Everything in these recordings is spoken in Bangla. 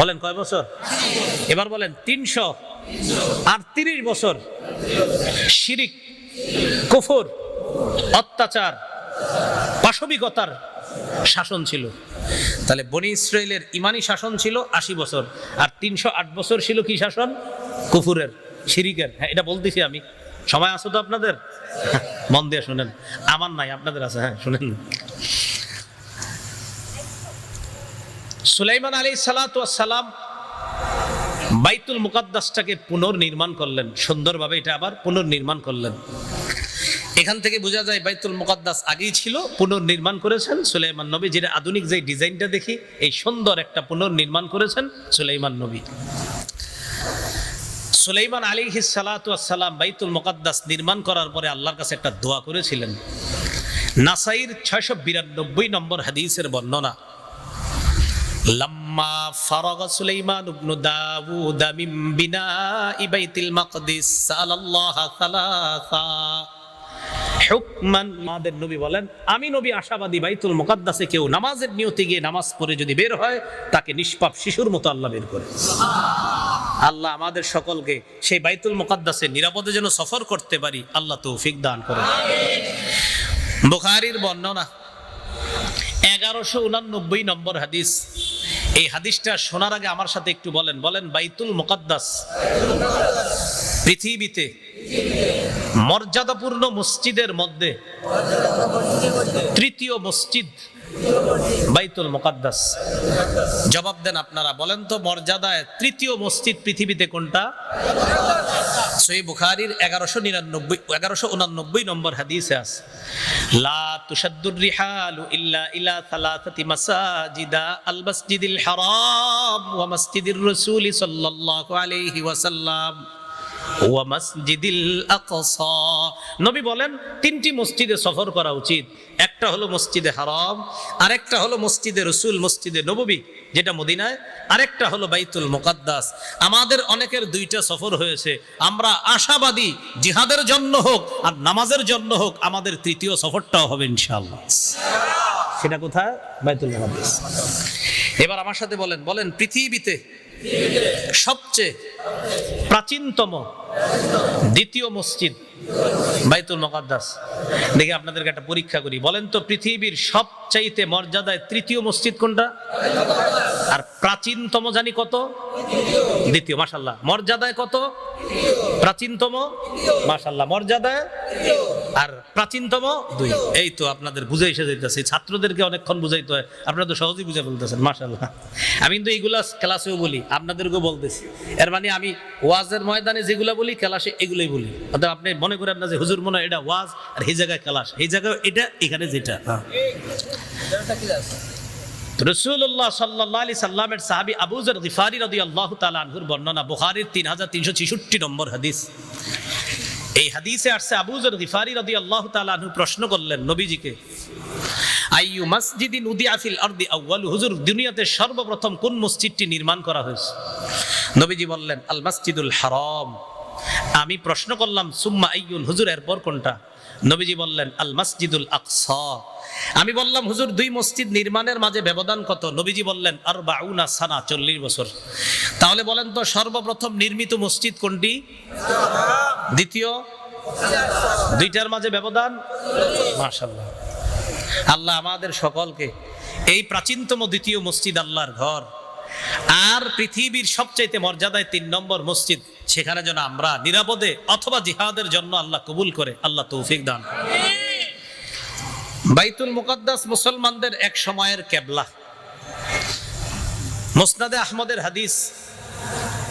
বলেন, কয় বছর? এবার বলেন, তিনশো আটত্রিশ বছর। শিরিক, কুফর, অত্যাচার, পাশবিকতার শাসন ছিল। তাহলে বনি ইসরায়েলের ইমানি শাসন ছিল আশি বছর, আর তিনশো আট বছর ছিল কি শাসন? কুফুরের, শিরিকের। হ্যাঁ এটা বলতেছি আমি। সময় আছে তো আপনাদের? মন দিয়ে শুনেন। আমার নাই, আপনাদের আছে। হ্যাঁ শুনেন। সুলাইমান আলী সালাম বাইতুল মুকাদ্দাসটাকে পুনর্নির্মাণ করলেন। সুন্দরভাবে এটা আবার পুনর্নির্মাণ করলেন। এখান থেকে বোঝা যায় বাইতুল মুকাদ্দাস আগেই ছিল, পুনর্নির্মাণ করেছেন সুলাইমান নবী। যেটা আধুনিক যে ডিজাইনটা দেখি, এই সুন্দর একটা পুনর্নির্মাণ করেছেন সুলাইমান নবী। সুলাইমান আলী সালাম বাইতুল মুকাদ্দাস নির্মাণ করার পরে আল্লাহর কাছে একটা দোয়া করেছিলেন। নাসাইর ছয়শো বিরানব্বই নম্বর হাদিসের বর্ণনা। লাম্মা ফারাগা সুলাইমান ইবনু দাউদ মিন বিনাই বাইতিল মাকদিস, সালাল্লাহ সালাসা। হুকমান নবী বলেন, আমি নবী আশাবাদী বাইতুল মুকাদ্দাসে কেউ নামাজের নিয়তে গিয়ে নামাজ পড়ে যদি বের হয়, তাকে নিষ্পাপ শিশুর মতো আল্লাহ বের করে। আল্লাহ আমাদের সকলকে সেই বাইতুল মুকাদ্দাসে নিরাপদে যেন সফর করতে পারি, আল্লাহ তৌফিক দান করে বুখারীর বর্ণনা, এগারোশো উনানব্বই নম্বর হাদিস। এই হাদিসটা শোনার আগে আমার সাথে একটু বলেন বলেন, বাইতুল মুকাদ্দাস পৃথিবীতে মর্যাদাপূর্ণ মসজিদের মধ্যে তৃতীয় মসজিদ বাইতুল মুকাদ্দাস। জবাব দেন আপনারা, বলেন তো মর্যাদায় তৃতীয় মসজিদ পৃথিবীতে কোনটা? সই বুখারির এগারোশো নিরানব্বই, এগারোশো উনানব্বই নম্বর হাদিসে আছে। লা তুষাদ্দুর রিহালু ইল্লা ইলা সালাসাতি মাসাজিদা আল মাসজিদিল হারাম ওয়া মাসজিদির রাসূল সাল্লাল্লাহু আলাইহি ওয়াসাল্লাম ওয়া মসজিদিল আকসা। নবী বলেন, তিনটি মসজিদে সফর করা উচিত। একটা হলো মসজিদে হারাম, আরেকটা হলো মসজিদে রসুল, মসজিদে নববী, যেটা মদিনায়। আরেকটা হলো বাইতুল মোকাদ্দাস। আমাদের অনেকের দুইটা সফর হয়েছে। আমরা আশাবাদী জিহাদের জন্য হোক আর নামাজের জন্য হোক, আমাদের তৃতীয় সফরটাও হবে ইনশাআল্লাহ। সেটা কোথায়? বাইতুল মুকাদ্দাস। এবার আমার সাথে বলেন বলেন, পৃথিবীতে সবচেয়ে প্রাচীনতম দ্বিতীয় মসজিদ বাইতুল মুকাদ্দাস। দেখি আপনাদেরকে একটা পরীক্ষা করি। বলেন তো পৃথিবীর সবচাইতে মর্যাদায় তৃতীয় মসজিদ কোনটা? আর প্রাচীনতম জানি কত? দ্বিতীয় মাশাল্লাহ মর্যাদায় কত? প্রাচীনতম? মাশাল্লাহ মর্যাদায় আর প্রাচীনতম দুই। এই তো আপনাদের বুঝে এসে যাইতেছে ছাত্রদেরকে অনেকক্ষণ বুঝাইতে হয়। আপনারা তো সহজেই বুঝে ফেলতেছেন মাশাল্লাহ আমি কিন্তু এইগুলা ক্লাসেও বলি, আপনাদেরকেও বলতেছি। এর মানে আমি ওয়াজের ময়দানে যেগুলা বলি ক্লাসে এগুলোই বলি। অর্থাৎ আপনি মনে করেন না যে, হুজুর, মনে এটা ওয়াজ আর এই জায়গায় ক্লাস। এই জায়গায় এটা, এখানে যেটা। হ্যাঁ। রসুল্লাহ সাল্লাহ আলি সাল্লামের সাহাবি আবুজর গিফারি রদি আল্লাহ তালুর বর্ণনা, বুখারির তিন হাজার তিনশো ছিষট্টি নম্বর হাদিস। এই হাদিসে আসছে আবুজর গিফারি রদি আল্লাহ তালু প্রশ্ন করলেন নবীজিকে, আইয়ু মসজিদিন উদিয়াফিল আরদি আউয়াল? হুজুর, দুনিয়াতে সর্বপ্রথম কোন মসজিদটি নির্মাণ করা হয়েছে? নবীজি বললেন, আল মসজিদুল হারাম। আমি প্রশ্ন করলাম, সুম্মা আইয়ুন? হুজুর, এরপর কোনটা? নবীজি বললেন, আল মসজিদুল আকসা। আমি বললাম, হুজুর, দুই মসজিদ নির্মাণের মাঝে ব্যবধান কত? নবীজি বললেন আর বাউনা সানা, চল্লিশ বছর। তাহলে বলেন তো, সর্বপ্রথম নির্মিত মসজিদ কোনটি? দ্বিতীয়, দুইটার মাঝে ব্যবধান? মাশাল্লাহ আল্লাহ আমাদের সকলকে এই প্রাচীনতম দ্বিতীয় মসজিদ আল্লাহর ঘর আর পৃথিবীর সবচাইতে মর্যাদায় তিন নম্বর মসজিদ, সেখানে যেন আমরা নিরাপদে অথবা জিহাদের জন্য আল্লাহ কবুল করে, আল্লাহ তৌফিক দান। বাইতুল মুকাদ্দাস মুসলমানদের এক সময়ের কেবলা। মোসনাদে আহমদের হাদিস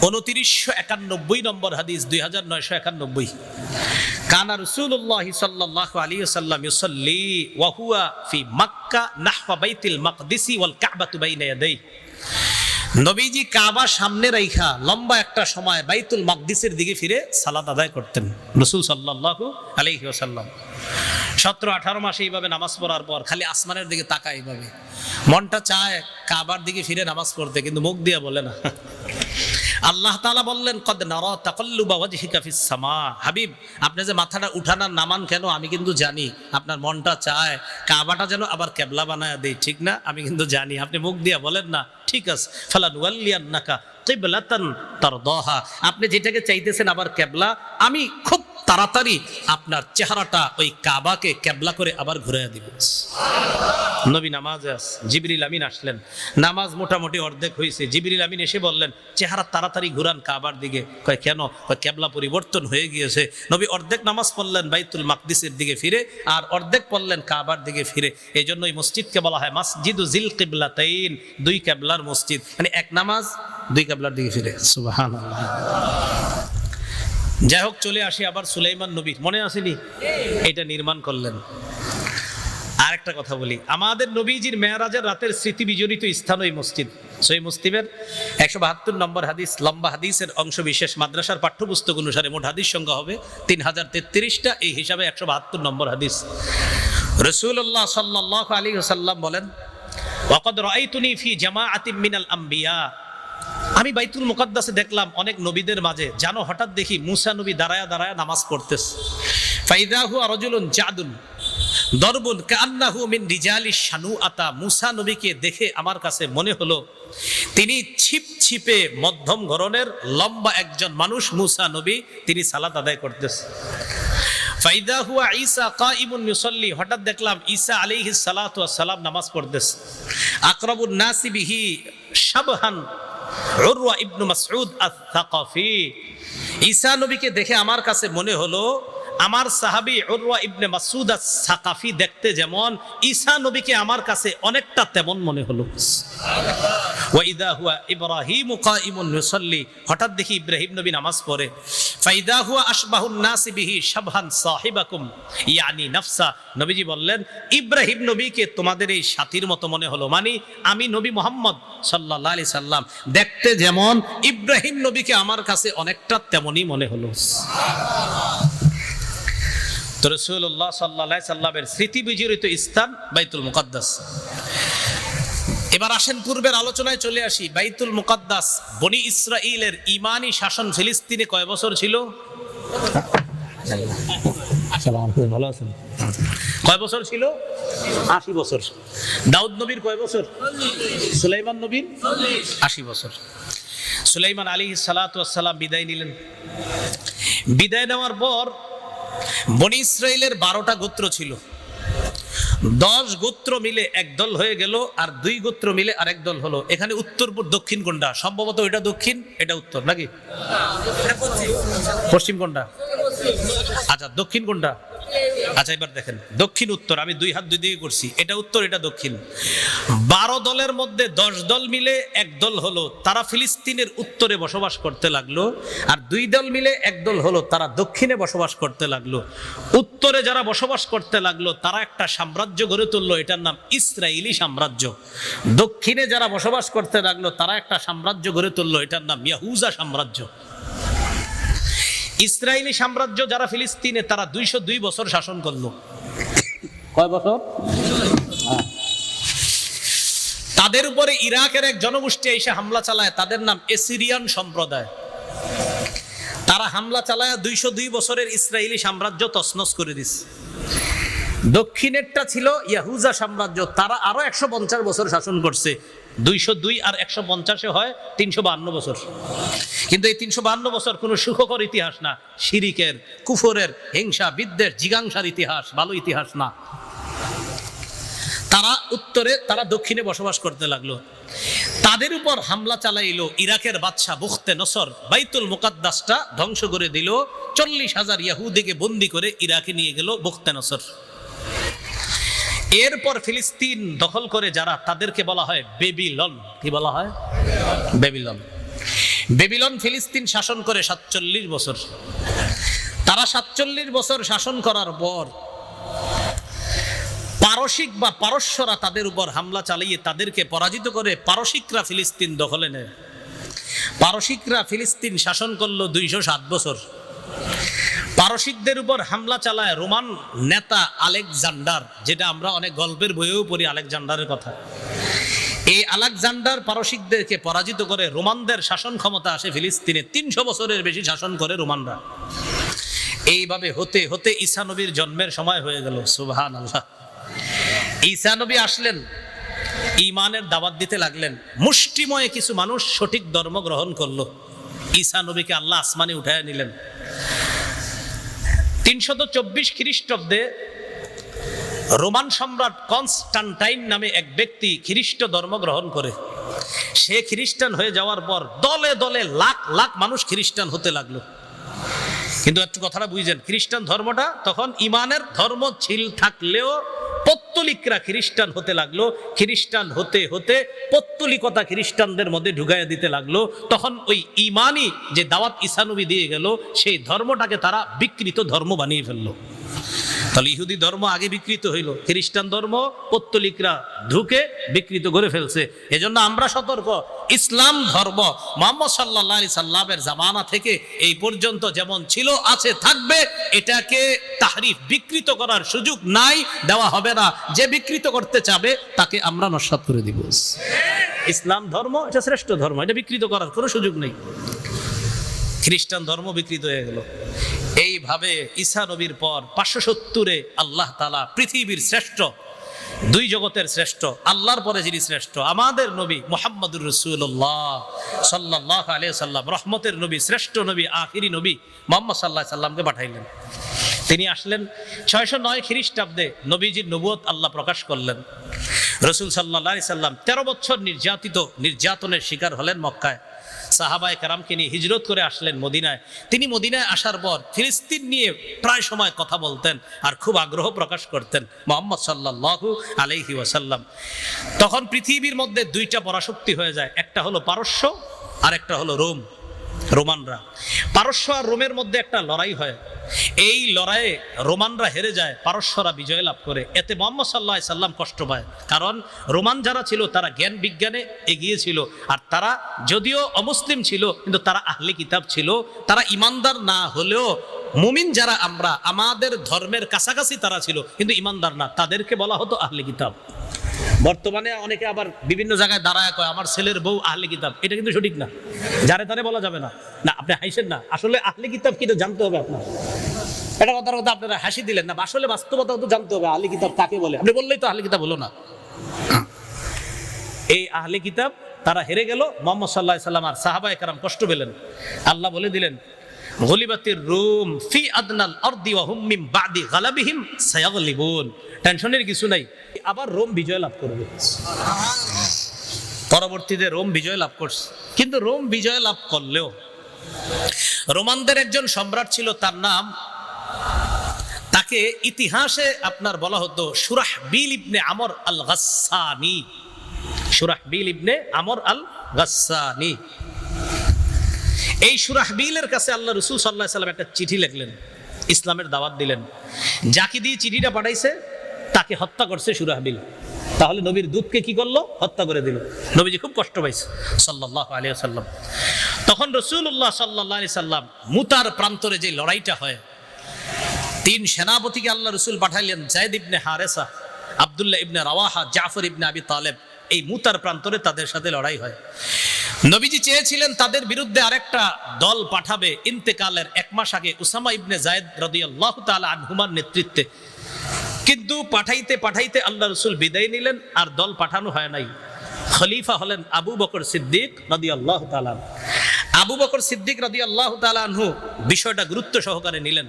উনত্রিশশো একানব্বই নম্বর হাদিস, দুই হাজার নয়শো একানব্বই। কানা রসুল্লাহ সাল্লাহ আলী সাল্লাম ইউসল্লি ওয়াহুয়া ফি মাক্কা নাহওয়া বাইতিল মাকদিসি ওয়াল কাবাতু বাইনা ইয়াদাই। নবীজি কাবা সামনে রাইখা লম্বা একটা সময় বাইতুল মাকদিসের দিকে ফিরে সালাত আদায় করতেন, রসুল সাল্লাল্লাহু আলাইহি ওয়াসাল্লাম। সতেরো আঠারো মাসে এইভাবে নামাজ পড়ার পর খালি আসমানের দিকে তাকায় এইভাবে। মনটা চায় কাবার দিকে ফিরে নামাজ পড়তে, কিন্তু মুখ দিয়ে বলে না। আল্লাহ তালা বললেন, কদ নর তাকাল্লুবা সামা। হাবিব, আপনি যে মাথাটা উঠানার নামান কেন? আমি কিন্তু জানি। আপনার মনটা চায়, কাবাটা যেন আবার কেবলা বানায় দেই, ঠিক না? আমি কিন্তু জানি। আপনি মুখ দিয়ে বলেন না, ঠিক আছে। ফালান ওয়াল্লিয়ান্নাকা কিবলাতান তারদাহা। আপনি যেটাকে চাইতেছেন আবার কেবলা, আমি খুব তাড়াতাড়ি আপনার চেহারাটা ওই কাবাকে কেবলা করে আবার ঘুরে দিব। নবী নামাজ জিবরিল আমিন আসলেন। নামাজ মোটামুটি অর্ধেক হয়েছে জিবরিল আমিন এসে বললেন চেহারা তাড়াতাড়ি ঘুরান কাবার দিকে। কয় কেন? কয় কেবলা পরিবর্তন হয়ে গিয়েছে। নবী অর্ধেক নামাজ পড়লেন বাইতুল মাকদিসের দিকে ফিরে আর অর্ধেক পড়লেন কাবার দিকে ফিরে। এই জন্য এই মসজিদকে বলা হয় মসজিদু জিল কিবলাতাইন দুই কেবলার মসজিদ। মানে এক নামাজ দুই কেবলার দিকে ফিরে। সুবহানাল্লাহ। যাই হোক, চলে আসি আবার সুলাইমান নবী মনে আসেনি? এটা নির্মাণ করলেন। আর একটা কথা বলি। আমাদের নবীজির মেয়ারাজের রাতের স্মৃতি বিজড়িত স্থান ওই মসজিদ। সেই মুসলিমের একশো বাহাত্তর নম্বর হাদিস, লম্বা হাদিসের অংশ বিশেষ। মাদ্রাসার পাঠ্যপুস্তক অনুসারে মোট হাদিস সংখ্যা হবে তিন হাজার তেত্রিশটা। এই হিসাবে একশো বাহাত্তর নম্বর হাদিস। রসুল্লাহ সাল্লাহ আলী সাল্লাম বলেন, ওয়াকদ রাইতুনি ফি জামাআতিম মিনাল আম্বিয়া। আমি বাইতুল মুকাদ্দাসে দেখলাম অনেক নবীদের মাঝে, জানো, হঠাৎ দেখি মুসা নবী দাঁড়ায়া দাঁড়ায়া নামাজ পড়তেছে। ফাইদাহু আরজুলুন জাদুন, দরবুন কান্নাহু মিন রিজালি শানু আতা মুসা নবীকে দেখে আমার কাছে মনে হলো, তিনি ছিপ ছিপে মধ্যম ধরনের লম্বা একজন মানুষ, মুসা নবী তিনি সালাত আদায় করতেছে। ফাইদা হুয়া ঈসা কাইমুন ইউসাল্লি, হঠাৎ দেখলাম ঈসা আলাইহিস সালাতু ওয়াস সালাম নামাজ পড়তেছে। আকরাবুন নাসি বিহি ইবনু মাসউদ আস-সাকাফি ঈসা নবীকে দেখে আমার কাছে মনে হলো আমার সাহাবী উরওয়া ইবনে মাসউদ আস-সাকাফি দেখতে যেমন ঈসা নবীকে আমার কাছে অনেকটা তেমন মনে হলো। ওয়াইদা হুয়া ইব্রাহিম কাইমুন ইউসাল্লি। হঠাৎ দেখি ইব্রাহিম নবী নামাজ পড়ে। ফাইদা হুয়া আশবাহুন নাসি বিহি শাবহান সাহিবাকুম। ইয়ানি নাফসা। নবীজি বললেন, ইব্রাহিম নবীকে তোমাদের এই সাথীর মতো মনে হলো মানে আমি নবী মোহাম্মদ সাল্লাল্লাহু আলাইহি সাল্লাম। দেখতে যেমন ইব্রাহিম নবীকে আমার কাছে অনেকটা তেমনই মনে হলো। তো রসুল্লাহ সাল্লাহ সাল্লামের স্মৃতি বিজড়িত স্থান বাইতুল মুকাদ্দাস। এবার আসেন পূর্বের আলোচনায় চলে আসি। বাইতুল মুকাদ্দাস বনি ইসরাইলের ইমানি শাসন ফিলিস্তিনে কয় বছর ছিল? ভালো আছেন? কয় বছর ছিল? আশি বছর। দাউদ নবীর কয় বছর? সুলাইমান নবীর? আশি বছর। সুলাইমান আলী সালাতাম বিদায় নিলেন। বিদায় নেওয়ার পর বনি ইসরায়েলের বারোটা গোত্র ছিল। দশ গোত্র মিলে এক দল হয়ে গেল আর দুই গোত্র মিলে আরেক দল হলো। এখানে উত্তর দক্ষিণ কোনটা? সম্ভবত এটা দক্ষিণ, এটা উত্তর, নাকি? পশ্চিম কোনটা? আচ্ছা দক্ষিণ কোনটা? আচ্ছা এবার দেখেন। দক্ষিণ উত্তর, আমি দুই হাত দুই দিকে করছি। এটা উত্তর, এটা দক্ষিণ। বারো দলের মধ্যে দশ দল মিলে এক দল হলো, তারা ফিলিস্তিনের উত্তরে বসবাস করতে লাগল, আর দুই দল মিলে এক দল হলো, তারা দক্ষিণে বসবাস করতে লাগল। উত্তরে যারা বসবাস করতে লাগল, তারা একটা সাম্রাজ্য গড়ে তুললো, এটার নাম ইসরায়েলি সাম্রাজ্য। দক্ষিণে যারা বসবাস করতে লাগল, তারা একটা সাম্রাজ্য গড়ে তুললো, এটার নাম ইয়াহুজা সাম্রাজ্য। ইসরায়েলি সাম্রাজ্য যারা ফিলিস্তিনে তারা দুইশো দুই বছর শাসন করল। কয় বছর? তাদের উপরে ইরাকের এক জনগোষ্ঠী এসে হামলা চালায় তাদের নাম এসিরিয়ান সম্প্রদায়। তারা হামলা চালায় দুইশো দুই বছরের ইসরায়েলি সাম্রাজ্য তছনছ করে দিস দক্ষিণেরটা ছিল ইয়াহুজা সাম্রাজ্য তারা আরও একশো পঞ্চাশ বছর শাসন করছে। দুইশো দুই আর একশো পঞ্চাশে হয় তিনশো বাহান্ন বছর। কিন্তু এই তিনশো বাহান্ন বছর কোনো সুখকর ইতিহাস না। শিরিকের, কুফরের, হিংসা, বিদ্বেষ, জিগাংসার ইতিহাস, ভালো ইতিহাস না। তারা উত্তরে, তারা দক্ষিণে বসবাস করতে লাগল। তাদের উপর হামলা চালাইলো ইরাকের বাদশাহ বুখতে নসর। বাইতুল মুকাদ্দাসটা ধ্বংস করে দিল। চল্লিশ হাজার ইয়াহুদিকে বন্দি করে ইরাকে নিয়ে গেল বুখতে নসর। এরপর ফিলিস্তিন দখল করে যারা, তাদেরকে বলা হয় বেবিলন। কি বলা হয়? বেবিলন। বেবিলন ফিলিস্তিন শাসন করে সাতচল্লিশ বছর। তারা সাতচল্লিশ বছর শাসন করার পর পারসিক বা পারস্যরা তাদের উপর হামলা চালিয়ে তাদেরকে পরাজিত করে পারসিকরা ফিলিস্তিন দখলে নেয়। পারসিকরা ফিলিস্তিন শাসন করল দুইশো সাত বছর। পারসিকদের উপর হামলা চালায় রোমান নেতা আলেকজান্ডার, যেটা আমরা অনেক গল্পের বইয়েও পড়ি আলেকজান্ডারের কথা। এই আলেকজান্ডার পারসিকদেরকে পরাজিত করে রোমানদের শাসন ক্ষমতা আসে ফিলিস্তিনে। তিনশো বছরের বেশি শাসন করে রোমানরা। এইভাবে হতে হতে ঈসা নবীর জন্মের সময় হয়ে গেল সুবহান আল্লাহ ঈসা নবী আসলেন ইমানের দাওয়াত দিতে লাগলেন। মুষ্টিময় কিছু মানুষ সঠিক ধর্ম গ্রহণ করল। ঈসা নবীকে আল্লাহ আসমানে উঠায় নিলেন। তিনশত চব্বিশ খ্রিস্টাব্দে রোমান সম্রাট কনস্টান্টাইন নামে এক ব্যক্তি খ্রিস্ট ধর্ম গ্রহণ করে। সে খ্রিস্টান হয়ে যাওয়ার পর দলে দলে লাখ লাখ মানুষ খ্রিস্টান হতে লাগল। কিন্তু একটু কথাটা বুঝছেন খ্রিস্টান ধর্মটা তখন ইমানের ধর্ম ছিল থাকলেও পত্তলিকরা খ্রিস্টান হতে লাগল, খ্রিস্টান হতে হতে পত্তলিকতা খ্রিস্টানদের মধ্যে ঢুকাইয়া দিতে লাগল। তখন ওই ইমানই যে দাওয়াত ইসানবী দিয়ে গেল, সেই ধর্মটাকে তারা বিকৃত ধর্ম বানিয়ে ফেলল। তাহলে ইহুদি ধর্ম আগে বিকৃত হইল, খ্রিস্টান ধর্ম পত্তলিকরা ঢুকে বিকৃত করে ফেলছে। এজন্য আমরা সতর্ক, ইসলাম ধর্ম মোহাম্মদ সাল্লাহ সাল্লামের জামানা থেকে এই পর্যন্ত যেমন ছিল, আছে, থাকবে, এটাকে তাহরিফ, বিকৃত করার সুযোগ নাই, দেওয়া হবে না। যে বিকৃত করতে চাবে, তাকে আমরা নস্বাত করে দিব। ইসলাম ধর্ম, এটা শ্রেষ্ঠ ধর্ম, এটা বিকৃত করার কোনো সুযোগ নেই। খ্রিস্টান ধর্ম বিকৃত হয়ে গেল। এইভাবে ঈসা নবীর পর পাঁচশো সত্তরে আল্লাহ তালা পৃথিবীর শ্রেষ্ঠ, দুই জগতের শ্রেষ্ঠ, আল্লাহর পরে যিনি শ্রেষ্ঠ, আমাদের নবী মোহাম্মদুর রসুল্লাহ সাল্লাহ আলিয়া সাল্লাম রহমতের নবী, শ্রেষ্ঠ নবী, আখিরি নবী মোহাম্মদ সাল্লাহ সাল্লামকে পাঠাইলেন। তিনি আসলেন ছয়শো নয় খ্রিস্টাব্দে নবীজির নবুয়ত আল্লাহ প্রকাশ করলেন। রসুল সাল্লাহ সাল্লাম তেরো বছর নির্যাতিত নির্যাতনের শিকার হলেন মক্কায়। সাহাবায় কারামকে নিয়ে হিজরত করে আসলেন মদিনায়। তিনি মদিনায় আসার পর ফিলিস্তিন নিয়ে প্রায় সময় কথা বলতেন আর খুব আগ্রহ প্রকাশ করতেন মোহাম্মদ সাল্লাহু আলহি ওয়াসাল্লাম। তখন পৃথিবীর মধ্যে দুইটা পরাশক্তি হয়ে যায়, একটা হলো পারস্য আর একটা হলো রোম। রোমানরা। পারস্য আর রোমের মধ্যে একটা লড়াই হয়। এই লড়াইয়ে রোমানরা হেরে যায়, পারস্যরা বিজয় লাভ করে। এতে মোহাম্মদ সাল্লাহ সাল্লাম কষ্ট পায়। কারণ রোমান যারা ছিল, তারা জ্ঞান বিজ্ঞানে এগিয়ে ছিল। আর তারা যদিও অমুসলিম ছিল, কিন্তু তারা আহলে কিতাব ছিল। তারা ইমানদার না হলেও মুমিন যারা আমরা, আমাদের ধর্মের কাছাকাছি তারা ছিল। কিন্তু ইমানদার না, তাদেরকে বলা হতো আহলে কিতাব। বর্তমানে অনেকে আবার বিভিন্ন জায়গায় দাঁড়ায় কয়, আমার ছেলের বউ আহলে কিতাব। এটা কিন্তু সঠিক না। যারে তারে বলা যাবে না। না, আপনি হাসেন না। আসলে আহলে কিতাব কি জানতে হবে আপনার? এটা কথার কথা আপনারা হাসি দিলেন না, আসলে বাস্তবতা তো জানতে হবে আহলে কিতাব কাকে বলে। আপনি বললেই তো আহলে কিতাব হলো না। এই আহলে কিতাব তারা হেরে গেল। মোহাম্মদ সাল্লাহ সাল্লাম আর সাহাবা একরাম কষ্ট পেলেন। আল্লাহ বলে দিলেন গলিবাতির রুম, ফি আদনাল আরদি ওয়া হুম মিন বাদি গালাবিহিম সায়াগলিবুন। টেনশনের কিছু নাই। আবার রোম বিজয় লাভ করবে। পরবর্তীতে রোম বিজয় লাভ করছে। কিন্তু রোম বিজয় লাভ করলেও রোমানদের একজন সম্রাট ছিল, তার নাম তাকে ইতিহাসে আপনার বলা হতো সুরাহ বিল ইবনে আমর আল গাসানি সুরাহ বিল ইবনে আমর আল গাসানি এই সুরাহবিলের কাছে আল্লাহ রসুল সাল্লাহ সাল্লাম একটা চিঠি লিখলেন, ইসলামের দাওয়াত দিলেন। যাকে দিয়ে চিঠিটা পাঠাইছে, তাকে হত্যা করছে সুরাহবিল তাহলে নবীর দুধকে কি করল? হত্যা করে দিল। নবীজি খুব কষ্ট পাইছে সাল্লাহ আলিয়া সাল্লাম। তখন রসুল্লাহ সাল্লাহ আলি সাল্লাম মুতার প্রান্তরে যে লড়াইটা হয়, তিন সেনাপতিকে আল্লাহ রসুল পাঠাইলেন, জায়দ ইবনে হারেসা, আবদুল্লাহ ইবনে রাওয়াহা, জাফর ইবনে আবি তালেব। এই মুতার প্রান্তরে তাদের সাথে লড়াই হয়। নবীজি চেয়েছিলেন তাদের বিরুদ্ধে আরেকটা দল পাঠাবে ইন্তেকালের এক মাস আগে উসামা ইবনে জায়দ রদিয়াল্লাহ তাআলা আনহুমার নেতৃত্বে। কিন্তু পাঠাইতে পাঠাইতে আল্লাহ রসুল বিদায় নিলেন, আর দল পাঠানো হয় নাই। খলিফা হলেন আবু বকর সিদ্দিক রদি আল্লাহ তালান আবু বকর সিদ্দিক রদিয়াল্লাহ তালানহু বিষয়টা গুরুত্ব সহকারে নিলেন।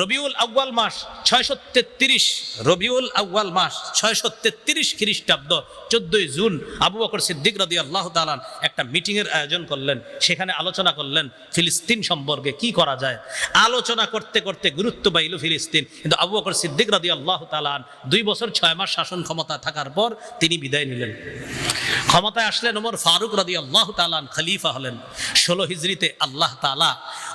রবিউল আউ্বাল মাস ছয়শো তেত্রিশ। রবিউল আউ্বাল মাস ছয়শো তেত্রিশ খ্রিস্টাব্দ চোদ্দই জুন আবু বকর সিদ্দিক রদি আল্লাহ তালান একটা মিটিংয়ের আয়োজন করলেন। সেখানে আলোচনা করলেন ফিলিস্তিন সম্পর্কে কি করা যায়। আলোচনা করতে করতে গুরুত্ব পাইল ফিলিস্তিন। কিন্তু আবু বকর সিদ্দিক রদি আল্লাহ তালান দুই বছর ছয় মাস শাসন ক্ষমতা থাকার পর তিনি বিদায় নিলেন। ক্ষমতায় আসলেন ওমর ফারুক রদি আল্লাহ তালান খলিফা হলেন। ষোলো হিজড়িতে আল্লাহ তালা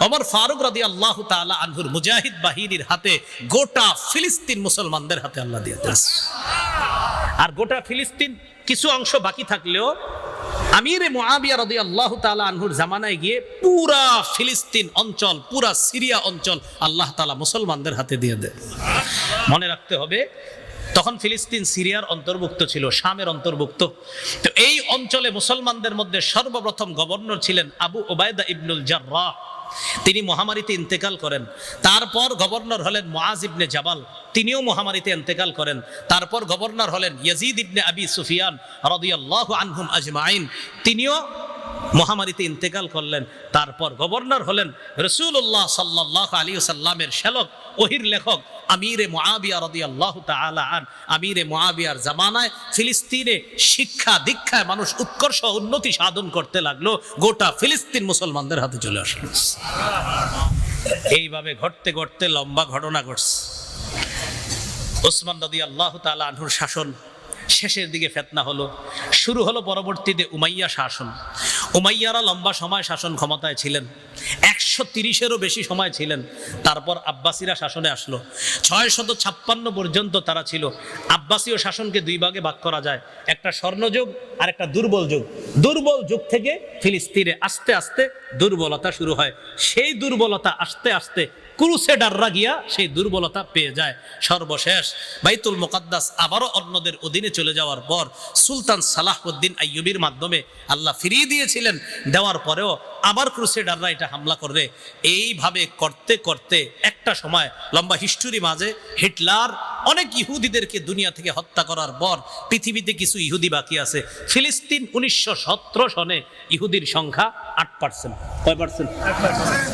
ওমর ফারুক রদি আল্লাহ তালা আনহুর মুজাহিদ বাহিনীর হাতে গোটা ফিলিস্তিন মুসলমানদের হাতে আল্লাহ দিয়ে। আর গোটা ফিলিস্তিন কিছু অংশ বাকি থাকলেও মুআবিয়া রাদিয়াল্লাহু তাআলা আনহুর জামানায় গিয়ে পুরা ফিলিস্তিন অঞ্চল, পুরা সিরিয়া অঞ্চল আল্লাহ তাআলা মুসলমানদের হাতে দিয়ে দেয়। মনে রাখতে হবে, তখন ফিলিস্তিন সিরিয়ার অন্তর্ভুক্ত ছিল, শামের অন্তর্ভুক্ত। তো এই অঞ্চলে মুসলমানদের মধ্যে সর্বপ্রথম গভর্নর ছিলেন আবু ওবায়দা ইবনুল জার্রাহ। তিনি মহামারীতে ইন্তেকাল করেন। তারপর গভর্নর হলেন মহাজ ইবনে জাবাল। তিনিও মহামারীতে ইন্তেকাল করেন। তারপর গভর্নর হলেন ইয়াজিদ ইবনে আবি সুফিয়ান রদিয়াল্লাহ আনহুম আজমাইন। তিনিও মহামারীতে ইন্তেকাল করলেন। তারপর গভর্নর হলেন রসুল্লাহ সাল্লাহ আলী সাল্লামের শ্যালক, ওহির লেখক আমিরে মোয়াবিয়া রদি আল্লাহ আন, আমিরে মোয়াবিয়ার জামানায় ফিলিস্তিনে শিক্ষা দীক্ষায় মানুষ উৎকর্ষ উন্নতি সাধন করতে লাগল, গোটা ফিলিস্তিন মুসলমানদের হাতে চলে আসলো। এইভাবে ঘটতে ঘটতে লম্বা ঘটনা ঘটছে। ওসমান রদি আল্লাহ তালা আনহুর শাসন শেষের দিকে ফেতনা হলো, শুরু হলো পরবর্তীতে উমাইয়া শাসন। উমাইয়ারা লম্বা সময় শাসন ক্ষমতায় ছিলেন। একশো তিরিশেরও বেশি সময় ছিলেন। তারপর আব্বাসীরা শাসনে আসলো। ছয় শত ছাপ্পান্ন পর্যন্ত তারা ছিল। আব্বাসীয় শাসনকে দুই ভাগে ভাগ করা যায়। একটা স্বর্ণযুগ আর একটা দুর্বল যুগ। দুর্বল যুগ থেকে ফিলিস্তিনে আস্তে আস্তে দুর্বলতা শুরু হয়। সেই দুর্বলতা আস্তে আস্তে ক্রুসেডাররা গিয়া সেই দুর্বলতা পেয়ে যায়। সর্বশেষ বাইতুল মোকাদ্দাস আবারও অন্যদের অধীনে চলে যাওয়ার পর সুলতান সালাহউদ্দিন আইয়ুবির মাধ্যমে আল্লাহ ফিরিয়ে দিয়েছিলেন। দেওয়ার পরেও আবার ক্রুসেডাররা এটা হামলা করবে। এইভাবে করতে করতে একটা সময় লম্বা হিস্টোরি মাঝে হিটলার অনেক ইহুদিদেরকে দুনিয়া থেকে হত্যা করার পর পৃথিবীতে কিছু ইহুদি বাকি আছে। ফিলিস্তিন উনিশশো সতেরো সনে ইহুদির সংখ্যা আট পার্সেন্ট কয় পার্সেন্ট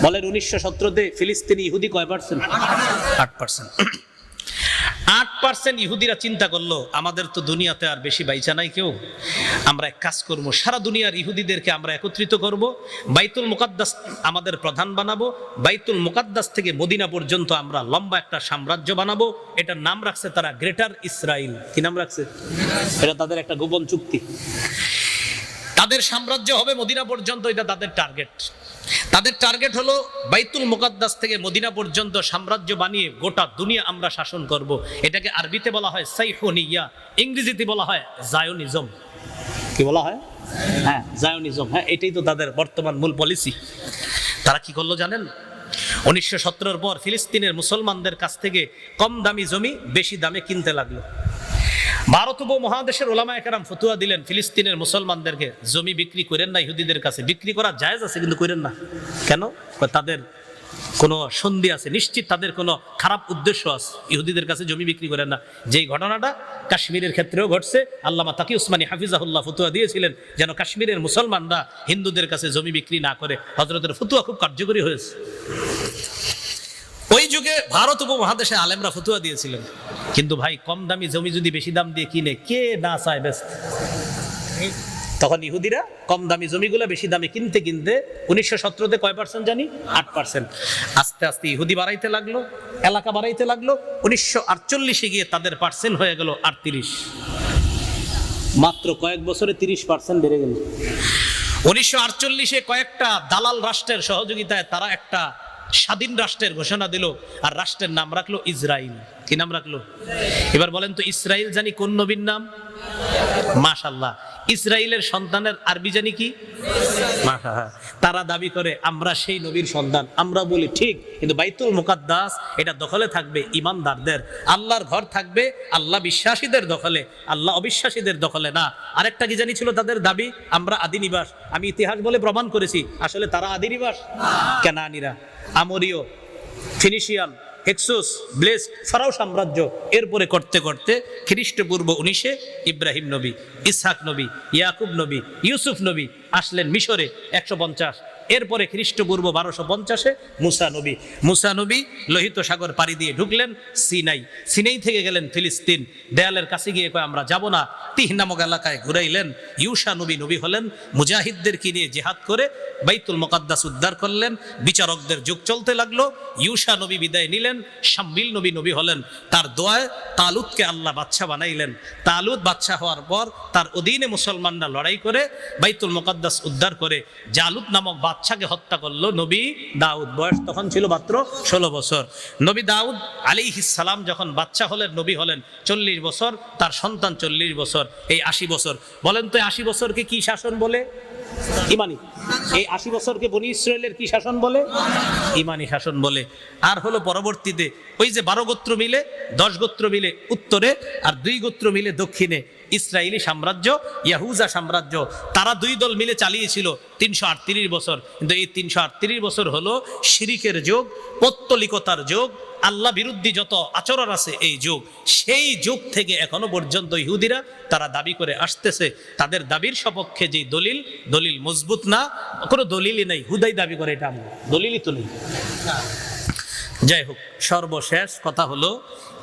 বলেন উনিশশো সতেরোতে ফিলিস্তিনি ইহুদি কয় পার্সেন্ট আট পার্সেন্ট আট পার্সেন্ট ইহুদিরা চিন্তা করল, আমাদের তো দুনিয়াতে আর বেশি বাইচা নাই কেউ। আমরা এক কাজ করব, সারা দুনিয়ার ইহুদিদেরকে আমরা একত্রিত করব, বাইতুল মুকাদ্দাস আমাদের প্রধান বানাবো, বাইতুল মুকাদ্দাস থেকে মদিনা পর্যন্ত আমরা লম্বা একটা সাম্রাজ্য বানাবো, এটার নাম রাখছে তারা গ্রেটার ইসরায়েল কি নাম রাখছে? এটা তাদের একটা গোপন চুক্তি। তাদের সাম্রাজ্য হবে মদিনা পর্যন্ত, এটা তাদের টার্গেট। তাদের টার্গেট হলো বাইতুল মুকাদ্দাস থেকে মদিনা পর্যন্ত সাম্রাজ্য বানিয়ে গোটা দুনিয়া আমরা শাসন করব। এটাকে আরবিতে বলা হয় সাইফোনিয়া ইংরেজিতে বলা হয় জায়োনিজম। কি বলা হয়? হ্যাঁ জায়োনিজম। হ্যাঁ এটাই তো তাদের বর্তমান মূল পলিসি তারা কি করল জানেন? উনিশশো সতেরোর পর ফিলিস্তিনের মুসলমানদের কাছ থেকে কম দামি জমি বেশি দামে কিনতে লাগল। ভারত উপমহাদেশের ওলামা একরাম ফতুয়া দিলেন ফিলিস্তিনের মুসলমানদেরকে, জমি বিক্রি করেন না ইহুদিদের কাছে। বিক্রি করা জায়েজ আছে, কিন্তু করেন না। কেন? তাদের কোনো সন্ধি আছে, নিশ্চিত তাদের কোনো খারাপ উদ্দেশ্য আছে। ইহুদিদের কাছে জমি বিক্রি করেন না। যেই ঘটনাটা কাশ্মীরের ক্ষেত্রেও ঘটছে, আল্লামা তাকি উসমানী হাফিজাহুল্লাহ ফতুয়া দিয়েছিলেন যেন কাশ্মীরের মুসলমানরা হিন্দুদের কাছে জমি বিক্রি না করে। হজরতের ফতুয়া খুব কার্যকরী হয়েছে। ভারত উপমহাদেশে আলেমরা ফতুয়া দিয়েছিলেন। কিন্তু ভাই, কম দামি জমি যদি বেশি দাম দিয়ে কিনে, কে না চায় ব্যস্ত তখন ইহুদিরা কম দামি জমিগুলো বেশি দামে কিনতে কিনতে উনিশশো সতেরোতে কয় পার্সেন্ট জানি? আট পার্সেন্ট আস্তে আস্তে ইহুদি বাড়াইতে লাগল, এলাকা বাড়াইতে লাগল, উনিশশো আটচল্লিশে গিয়ে তাদের পার্সেন্ট হয়ে গেল আটত্রিশ। মাত্র কয়েক বছরে তিরিশ পার্সেন্ট বেড়ে গেল। উনিশশো আটচল্লিশে কয়েকটা দালাল রাষ্ট্রের সহযোগিতায় তারা একটা স্বাধীন রাষ্ট্রের ঘোষণা দিল আর রাষ্ট্রের নাম রাখল ইসরায়েল কি নাম রাখল? এবার বলেন তো ইসরায়েল জানি কোন নবীর নাম? মাশাল্লাহ ইসরায়েলের সন্তানের আরবি জানি কি? তারা দাবি করে আমরা সেই নবীর সন্তান আমরা বলি ঠিক কিন্তু বাইতুল মুকাদ্দাস এটা দখলে থাকবে ইমানদারদের। আল্লাহর ঘর থাকবে আল্লাহ বিশ্বাসীদের দখলে আল্লাহ অবিশ্বাসীদের দখলে না। আরেকটা কি জানি ছিল তাদের দাবি? আমরা আদি নিবাস। আমি ইতিহাস বলে প্রমাণ করেছি আসলে তারা আদি নিবাস। কেনানিরা আমরীয় ফিনিশিয়ান হেক্সুস ব্লেস ফারাও সাম্রাজ্য, এরপরে করতে করতে খ্রিস্টপূর্ব উনিশে ইব্রাহিম নবী, ইসহাক নবী, ইয়াকুব নবী, ইউসুফ নবী আসলেন মিশরে একশো পঞ্চাশ। এরপরে খ্রিস্টপূর্ব বারোশো পঞ্চাশে মুসা নবী, মুসা লোহিত সাগর পাড়ি দিয়ে ঢুকলেন সিনাই। সিনাই থেকে গেলেন ফিলিস্তিন। দেয়ালের কাছে গিয়ে কয়, আমরা যাব না। তিহ নামক এলাকায় ঘুরাইলেন। ইউসা নবী নবী হলেন মুজাহিদদেরকে নিয়ে জেহাদ করে বাইতুল মোকাদ্দাস উদ্ধার করলেন, বিচারকদের যুগ চলতে লাগল। ইউসা নবী বিদায় নিলেন শাম্বিল নবী নবী হলেন। তার দোয়ায় তালুদকে আল্লাহ বাচ্চা বানাইলেন। তালুদ বাচ্চা হওয়ার পর তার অধীনে মুসলমানরা লড়াই করে বাইতুল মোকাদ্দাস উদ্ধার করে। জালুদ নামক বাচ্চাকে হত্যা করল নবী দাউদ। বয়স তখন ছিল মাত্র ষোলো বছর। নবী দাউদ আলী সালাম যখন বাচ্চা হলেন, নবী হলেন চল্লিশ বছর, তার সন্তান চল্লিশ বছর, এই আশি বছর। বলেন তো আশি বছরকে কি শাসন বলে? ইমানি। এই আশি বছরকে বনি ইসরায়েলের কি শাসন বলে? ইমানি শাসন বলে। আর হলো পরবর্তীতে ওই যে বারো গোত্র মিলে, দশ গোত্র মিলে উত্তরে, আর দুই গোত্র মিলে দক্ষিণে। ইসরায়েলি সাম্রাজ্য, ইয়াহুজা সাম্রাজ্য, তারা দুই দল মিলে চালিয়েছিল তিনশো আটত্রিশ বছর। কিন্তু এই তিনশো আটত্রিশ বছর হলো শিরিকের যোগ, পত্তলিকতার যোগ, আল্লাহ বিরুদ্ধে যত আচরণ আছে এই যুগ, সেই যুগ থেকে এখনও পর্যন্ত ইহুদিরা তারা দাবি করে আসতেছে। তাদের দাবির সপক্ষে যে দলিল দলিল মজবুত না, কোনো দলিলই নেই। হুদাই দাবি করে এটা দলিলই তো নেই। যাই হোক, সর্বশেষ কথা হলো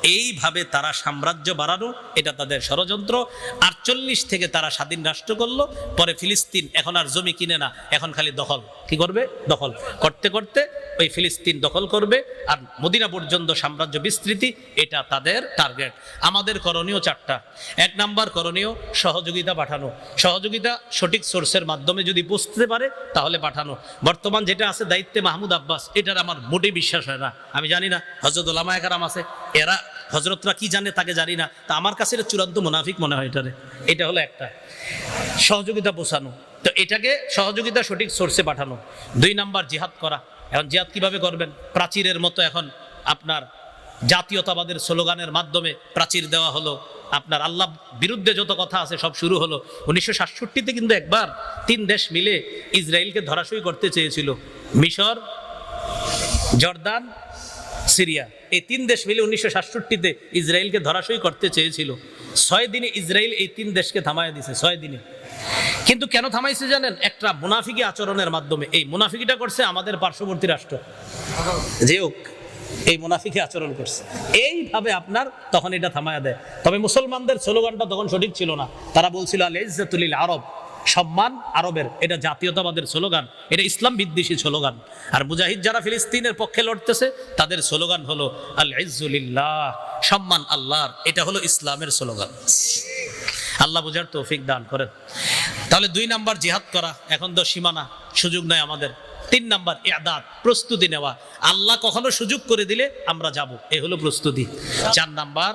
এইভাবে তারা সাম্রাজ্য বাড়ানো, এটা তাদের ষড়যন্ত্র। আটচল্লিশ থেকে তারা স্বাধীন রাষ্ট্র করল, পরে ফিলিস্তিন এখন আর জমি কিনে না, এখন খালি দখল। কি করবে? দখল। করতে করতে ওই ফিলিস্তিন দখল করবে, আর মদিনা পর্যন্ত সাম্রাজ্য বিস্তৃতি, এটা তাদের টার্গেট। আমাদের করণীয় চারটা। এক নাম্বার করণীয়, সহযোগিতা পাঠানো। সহযোগিতা সঠিক সোর্সের মাধ্যমে যদি বুঝতে পারে, তাহলে পাঠানো। বর্তমান যেটা আছে দায়িত্বে মাহমুদ আব্বাস, এটার আমার মোটেই বিশ্বাস হয় না। আমি জানি না হজরত ওলামা একরাম আছে, এরা হজরতরা কি জানে তাকে জানি না। তা আমার কাছে এটা চূড়ান্ত মুনাফিক মনে হয় এটারে। এটা হলো একটা। সহযোগিতা পোষানো তো এটাকে সহযোগিতা সঠিক সোর্সে পাঠানো। দুই নাম্বার, জিহাদ করা। এখন জিহাদ কীভাবে করবেন? প্রাচীরের মতো এখন আপনার জাতীয়তাবাদের স্লোগানের মাধ্যমে প্রাচীর দেওয়া হলো। আপনার আল্লাহ বিরুদ্ধে যত কথা আছে সব শুরু হলো। উনিশশো সাতষট্টিতে কিন্তু একবার তিন দেশ মিলে ইসরায়েলকে ধরাশয়ী করতে চেয়েছিল। মিশর, জর্দান সিরিয়া। এই তিন দেশ মিলে উনিশশো সাতষট্টিতে ইসরায়েলকে ধরাশয়ী করতে চেয়েছিল। ছয় দিনে ইসরায়েল এই তিন দেশকে থামায় দিছে, ছয় দিনে। কিন্তু কেন থামাইছে জানেন? একটা মুনাফিকি আচরণের মাধ্যমে। এই মুনাফিকিটা করছে আমাদের পার্শ্ববর্তী রাষ্ট্র। যে হোক, এই মুনাফিকি আচরণ করছে। এইভাবে আপনার তখন এটা থামায়া দেয়। তবে মুসলমানদের স্লোগানটা তখন সঠিক ছিল না। তারা বলছিল আল ইজ্জাতুলিল আরব সম্মান আরবের, এটা জাতীয়তাবাদের স্লোগান, এটা ইসলাম বিদ্বেষী স্লোগান। আর মুজাহিদ যারা ফিলিস্তিনের পক্ষে লড়তেছে, তাদের স্লোগান হলো আল ইজ্জুলিল্লাহ সম্মান আল্লাহর, এটা হলো ইসলামের স্লোগান। আল্লাহ বুঝার তৌফিক দান করেন। তাহলে দুই নাম্বার জিহাদ করা, এখন তো সীমানা, সুযোগ নাই আমাদের। তিন নাম্বার ইয়াদাত প্রস্তুতি নেওয়া। আল্লাহ কখনো সুযোগ করে দিলে আমরা যাব, এ হলো প্রস্তুতি। চার নাম্বার,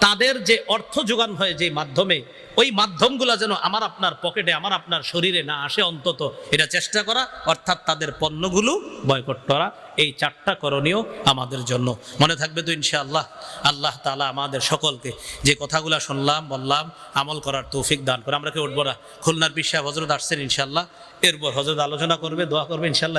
তাদের যে অর্থ যোগান হয় যে মাধ্যমে ওই মাধ্যমগুলো যেন আমার আপনার পকেটে, আমার আপনার শরীরে না আসে, অন্তত এটা চেষ্টা করা, অর্থাৎ তাদের পণ্যগুলো বয়কট করা, এই চারটা করণীয় আমাদের জন্য। মনে থাকবে তো ইনশাআল্লাহ, আল্লাহ তালা আমাদের সকলকে যে কথাগুলো শুনলাম, বললাম, আমল করার তৌফিক দান করে। আমরা কেউ উঠবো না? খুলনার পিসা হজরত আসছেন ইনশাল্লাহ এরপর হজরত আলোচনা করবে, দোয়া করবে ইনশাল্লাহ